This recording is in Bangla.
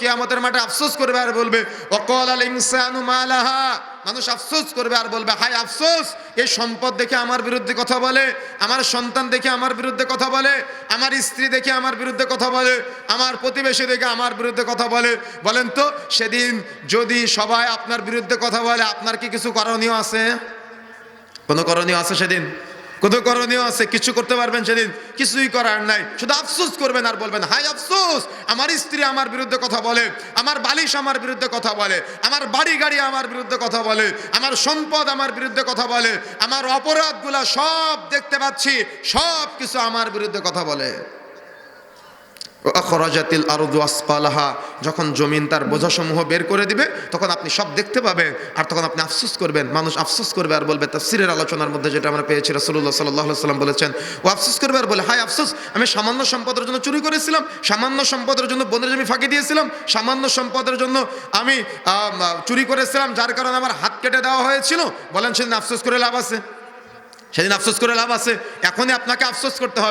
কিয়ামতের মাঠে আফসোস করবে আর বলবে অকল আল ইনসানু মালাহা। মানুষ আফসোস করবে আর বলবে হাই আফসোস, এই সম্পদ দেখে আমার বিরুদ্ধে কথা বলে, আমার সন্তান দেখে আমার বিরুদ্ধে কথা বলে, আমার স্ত্রী দেখে আমার বিরুদ্ধে কথা বলে, আমার প্রতিবেশী দেখে আমার বিরুদ্ধে কথা বলে। বলেন তো, সেদিন যদি সবাই আপনার বিরুদ্ধে কথা বলে, আপনার কি কিছু করণীয় আছে? কোনো করণীয় আছে সেদিন? কোনো করণীয় আছে? কিছু করতে পারবেন সেদিন? কিছুই করার নাই। শুধু আফসোস করবেন আর বলবেন হাই আফসোস! আমার স্ত্রী আমার বিরুদ্ধে কথা বলে, আমার বালিশ আমার বিরুদ্ধে কথা বলে, আমার বাড়ি গাড়ি আমার বিরুদ্ধে কথা বলে, আমার সম্পদ আমার বিরুদ্ধে কথা বলে, আমার অপরাধগুলা সব দেখতে পাচ্ছি, সব কিছু আমার বিরুদ্ধে কথা বলে। খরজাতিল আরদু আসপালাহা যখন জমিন তার বোঝাসমূহ বের করে দিবে, তখন আপনি সব দেখতে পাবেন, আর তখন আপনি আফসোস করবেন, মানুষ আফসোস করবে আর বলবে তাফসিরের আলোচনার মধ্যে যেটা আমরা পেয়েছি, রাসূলুল্লাহ সাল্লাল্লাহু আলাইহি সাল্লাম বলেছেন, ও আফসোস করবে আর বলে হাই আফসোস, আমি সামান্য সম্পদের জন্য চুরি করেছিলাম, সামান্য সম্পদের জন্য বনের জমি ফাঁকি দিয়েছিলাম, সামান্য সম্পদের জন্য আমি চুরি করেছিলাম, যার কারণে আমার হাত কেটে দেওয়া হয়েছিল। বলেন, সেদিন আফসোস করে লাভ আছে। সেদিন আফসোস করে লাভ আছে। এখনই আপনাকে আফসোস করতে হবে।